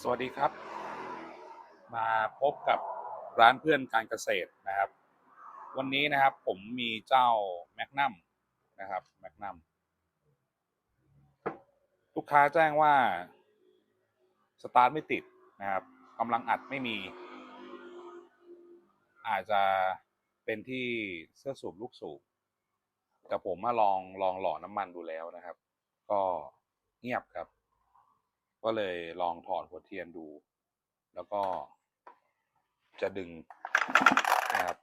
สวัสดีครับ มาพบกับร้านเพื่อนการเกษตรนะครับ วันนี้นะครับผมมีเจ้าแมกนัมนะครับแมกนัมลูกค้าแจ้งว่าสตาร์ทไม่ติดนะครับกำลังอัดไม่มี อาจจะเป็นที่เสื้อสูบลูกสูบแต่ผมมาลองลองหล่อน้ำมันดูแล้วนะครับ ก็เงียบครับ ก็เลยลองถอดหัวเทียนดู แล้วก็จะดึงนะครับ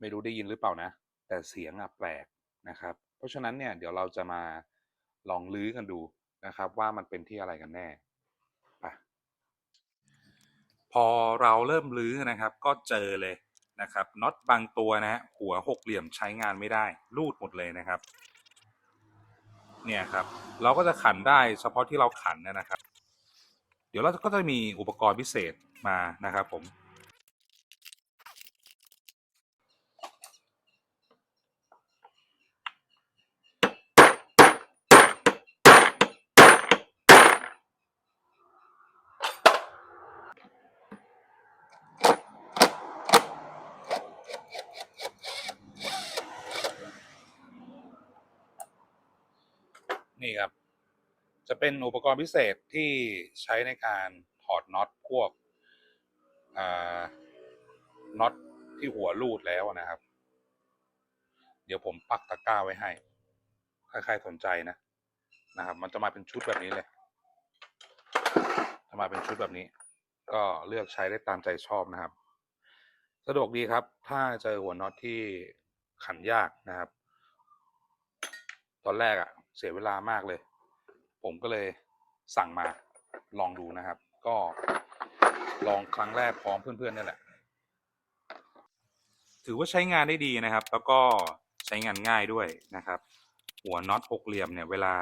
ไม่รู้ได้ยินหรือเปล่านะ แต่เสียงอะแปลกนะครับ เพราะฉะนั้นเนี่ยเดี๋ยวเราจะมาลองลื้อกันดูนะครับ ว่ามันเป็นที่อะไรกันแน่ไปพอเราเริ่มลื้อนะครับ ก็เจอเลยนะครับน็อตบางตัวนะฮะหัวหกเหลี่ยมใช้งานไม่ได้ รูดหมดเลยนะครับ เนี่ยครับ เราก็จะขันได้เฉพาะที่เราขันนะครับ เดี๋ยวเราก็จะมีอุปกรณ์พิเศษมานะครับผม นี่ครับ จะเป็นอุปกรณ์พิเศษที่ใช้ในการถอดน็อตพวกน็อตที่หัวรูดแล้วนะครับ เดี๋ยวผมปักตะกร้าไว้ให้ใครๆสนใจนะนะครับ มันจะมาเป็นชุดแบบนี้เลย จะมาเป็นชุดแบบนี้ ก็เลือกใช้ได้ตามใจชอบนะครับ สะดวกดีครับ ถ้าเจอหัวน็อตที่ขันยากนะครับ ตอนแรกอะ เสียเวลามากเลย ผมก็เลยสั่งมาลองดูนะครับ ก็ลองครั้งแรกพร้อมเพื่อนๆนี่แหละ ถือว่าใช้งานได้ดีนะครับ แล้วก็ใช้งานง่ายด้วยนะครับ หัวน็อตหกเหลี่ยมเนี่ย เวลา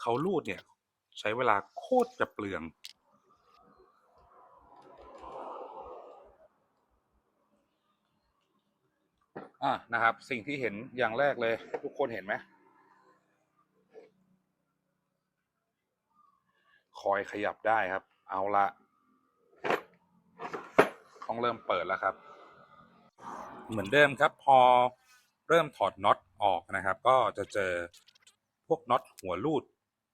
เขาลูดเนี่ย ใช้เวลาโคตรจะเปลืองอะนะครับ สิ่งที่เห็นอย่างแรกเลย ทุกคนเห็นไหม คอยขยับได้ครับ เอาละต้องเริ่มเปิดแล้วครับ เหมือนเดิมครับ พอเริ่มถอดน็อตออกนะครับ ก็จะเจอพวกน็อตหัวรูด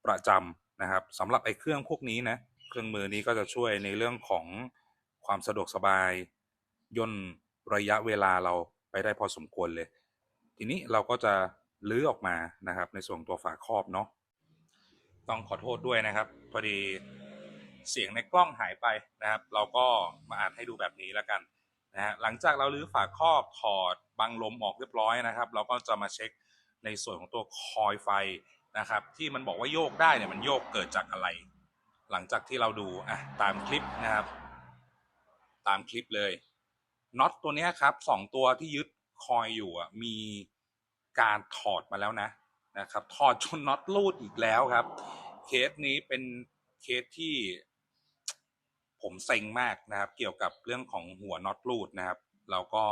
ประจำนะครับสำหรับไอ้เครื่องพวกนี้นะเครื่องมือนี้ก็จะช่วยในเรื่องของความสะดวกสบายย่นระยะเวลาเราไปได้พอสมควรเลย ทีนี้เราก็จะลื้อออกมานะครับ ในส่วนตัวฝาครอบเนาะ ต้องขอโทษด้วยนะครับ พอดีเสียงในกล้องหายไปนะครับ เราก็มาอ่านให้ดูแบบนี้แล้วกันนะฮะหลังจากเราลื้อฝาครอบถอดบังลมออกเรียบร้อยนะครับ เราก็จะมาเช็คในส่วนของตัวคอยไฟนะครับ ที่มันบอกว่าโยกได้เนี่ยมันโยกเกิดจากอะไร หลังจากที่เราดูอะตามคลิปนะครับ ตามคลิปเลยน็อตตัวนี้ครับสองตัวที่ยึดคอยอยู่อะมีการถอดมาแล้วนะนะครับ ถอดจนน็อตรูดอีกแล้วครับ เคสนี้เป็นเคสที่ ผมเซ็งมากนะครับ เกี่ยวกับเรื่องของหัวน็อตรูดนะครับ เราก็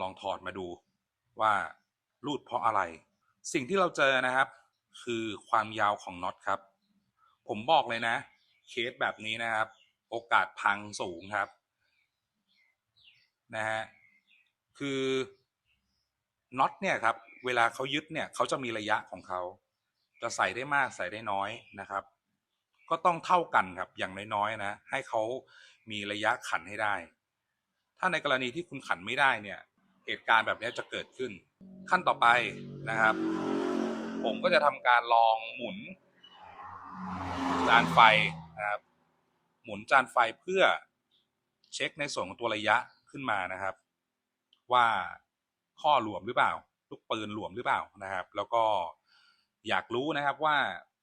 ลองถอดมาดูว่ารูดเพราะอะไร สิ่งที่เราเจอนะครับ คือความยาวของน็อตครับ ผมบอกเลยนะ เคสแบบนี้นะครับ โอกาสพังสูงครับนะฮะคือน็อตเนี่ยครับ เวลาเขายึดเนี่ยเขาจะมีระยะของเขา จะใส่ได้มากใส่ได้น้อยนะครับ ก็ต้องเท่ากันครับอย่างน้อยๆนะให้เขามีระยะขันให้ได้ ถ้าในกรณีที่คุณขันไม่ได้เนี่ยเหตุการณ์แบบนี้จะเกิดขึ้น ขั้นต่อไปนะครับ ผมก็จะทำการลองหมุน จานไฟนะครับ หมุนจานไฟเพื่อเช็คในส่วนของตัวระยะขึ้นมานะครับ ว่าข้อหลวมหรือเปล่า ลูกปืนหลวมหรือเปล่านะครับ แล้วก็ อยากรู้นะครับว่า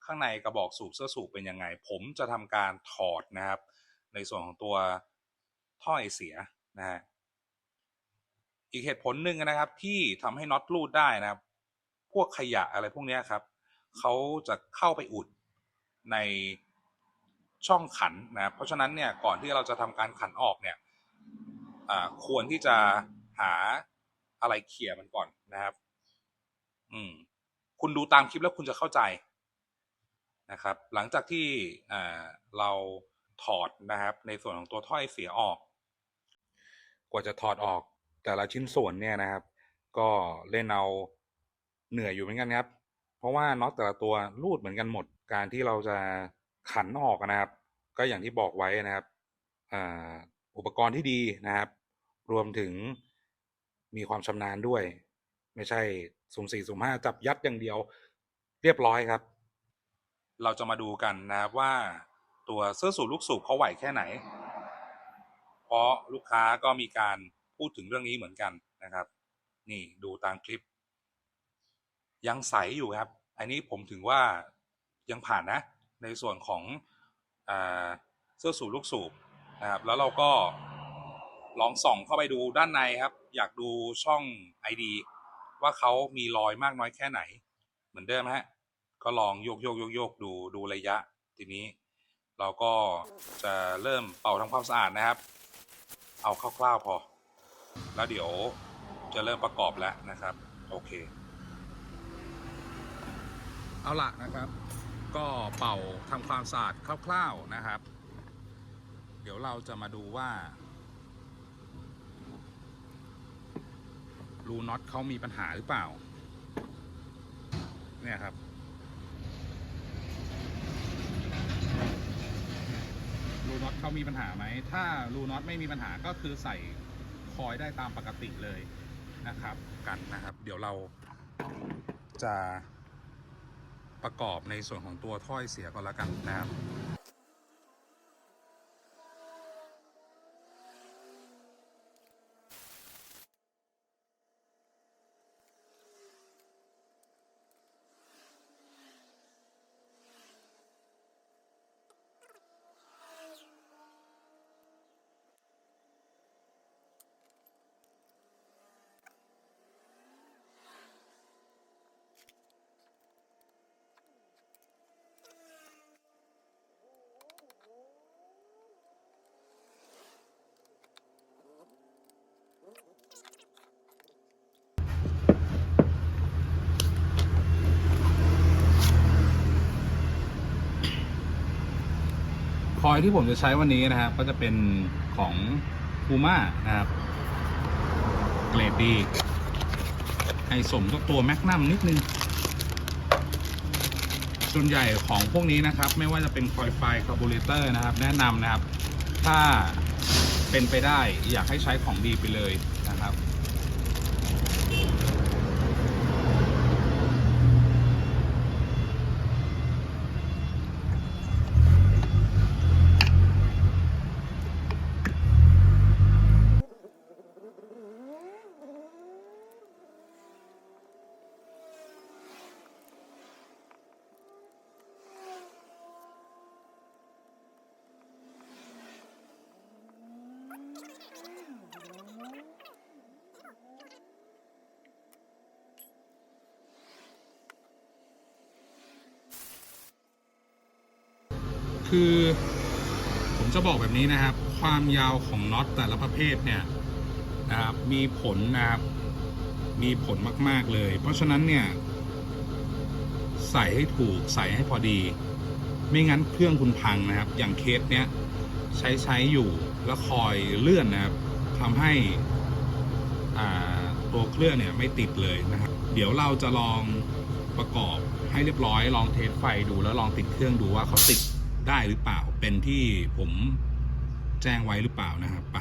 ข้างในกระบอกสูบเสื้อสูบเป็นยังไง ผมจะทำการถอดนะครับ ในส่วนของตัวท่อไอเสียนะฮะอีกเหตุผลหนึ่งนะครับ ที่ทำให้น็อตรูดได้นะครับ พวกขยะอะไรพวกนี้ครับเขาจะเข้าไปอุดในช่องขันนะครับเพราะฉะนั้นเนี่ยก่อนที่เราจะทำการขันออกเนี่ยควรที่จะหาอะไรเขี่ยมันก่อนนะครับ อืม คุณดูตามคลิปแล้วคุณจะเข้าใจนะครับ หลังจากที่เราถอดนะครับ ในส่วนของตัวถ้อยเสียออก กว่าจะถอดออกแต่ละชิ้นส่วนเนี่ยนะครับ ก็เล่นเอาเหนื่อยอยู่เหมือนกันครับ เพราะว่าน็อตแต่ละตัวรูดเหมือนกันหมด การที่เราจะขันออกนะครับ ก็อย่างที่บอกไว้นะครับออุปกรณ์ที่ดีนะครับ รวมถึงมีความชำนาญด้วย ไม่ใช่ สุ่มสี่สุ่มห้าจับยัดอย่างเดียว เรียบร้อยครับ เราจะมาดูกันนะครับว่าตัวเสื้อสูบลูกสูบเขาไหวแค่ไหน เพราะลูกค้าก็มีการพูดถึงเรื่องนี้เหมือนกันนะครับ นี่ดูตามคลิป ยังใสอยู่ครับ อันนี้ผมถึงว่ายังผ่านนะ ในส่วนของอเสื้อสูบลูกสูบนะครับ แล้วเราก็ลองส่องเข้าไปดูด้านในครับ อยากดูช่อง ID ว่าเขามีรอยมากน้อยแค่ไหน เหมือนเดิมฮะ ก็ลองโยกโยกโยกโยกดูดูระยะ ทีนี้เราก็จะเริ่มเป่าทำความสะอาดนะครับ เอาคร่าวๆพอ แล้วเดี๋ยวจะเริ่มประกอบแล้วนะครับ โอเค เอาละนะครับ ก็เป่าทำความสะอาดคร่าว ๆนะครับ เดี๋ยวเราจะมาดูว่า รูน็อตเขามีปัญหาหรือเปล่า เนี่ยครับ รูน็อตเขามีปัญหาไหม ถ้ารูน็อตไม่มีปัญหาก็คือใส่คอยได้ตามปกติเลยนะครับ กันนะครับ เดี๋ยวเราจะประกอบในส่วนของตัวถ้อยเสียก่อนละกันนะครับ อยที่ผมจะใช้วันนี้นะครับ ก็จะเป็นของคูม่านะครับ เกรดดี ให้สมกับตัวแมกนัมนิดนึง ส่วนใหญ่ของพวกนี้นะครับ ไม่ว่าจะเป็นคอยไฟคาร์บูเรเตอร์นะครับ แนะนำนะครับ ถ้าเป็นไปได้อยากให้ใช้ของดีไปเลยนะ คือผมจะบอกแบบนี้นะครับ ความยาวของน็อตแต่ละประเภทเนี่ยนะครับมีผลนะครับมีผลมาก ๆ เลย เพราะฉะนั้นเนี่ย ใส่ให้ถูกใส่ให้พอดี ไม่งั้นเครื่องคุณพังนะครับ อย่างเคสเนี้ยใช้ใช้อยู่แล้วคอยเลื่อนนะครับทำให้อ่าตัวเครื่องเนี่ยไม่ติดเลยนะครับ เดี๋ยวเราจะลองประกอบให้เรียบร้อย ลองเทสไฟดูแล้วลองติดเครื่องดูว่าเขาติด ได้หรือเปล่าเป็นที่ผมแจ้งไว้หรือเปล่านะครับไป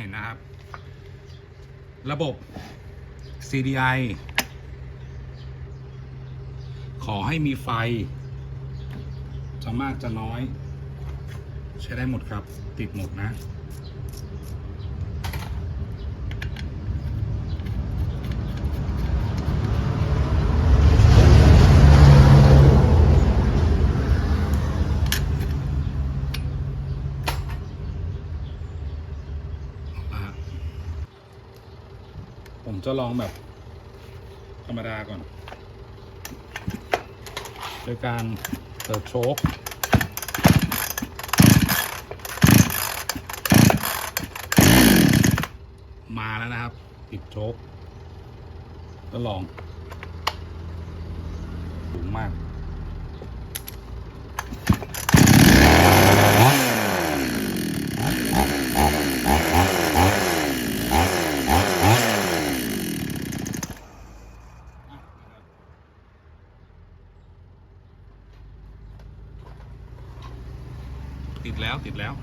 เนะครับ ระบบ CDI ขอให้มีไฟ จะมากจะน้อย ใช้ได้หมดครับ ติดหมดนะ จะลองแบบ ธรรมดาก่อน โดยการเปิดโชคมาแล้วนะครับปิดโชคก็ลองสูงมาก ติดแล้วติดแล้ว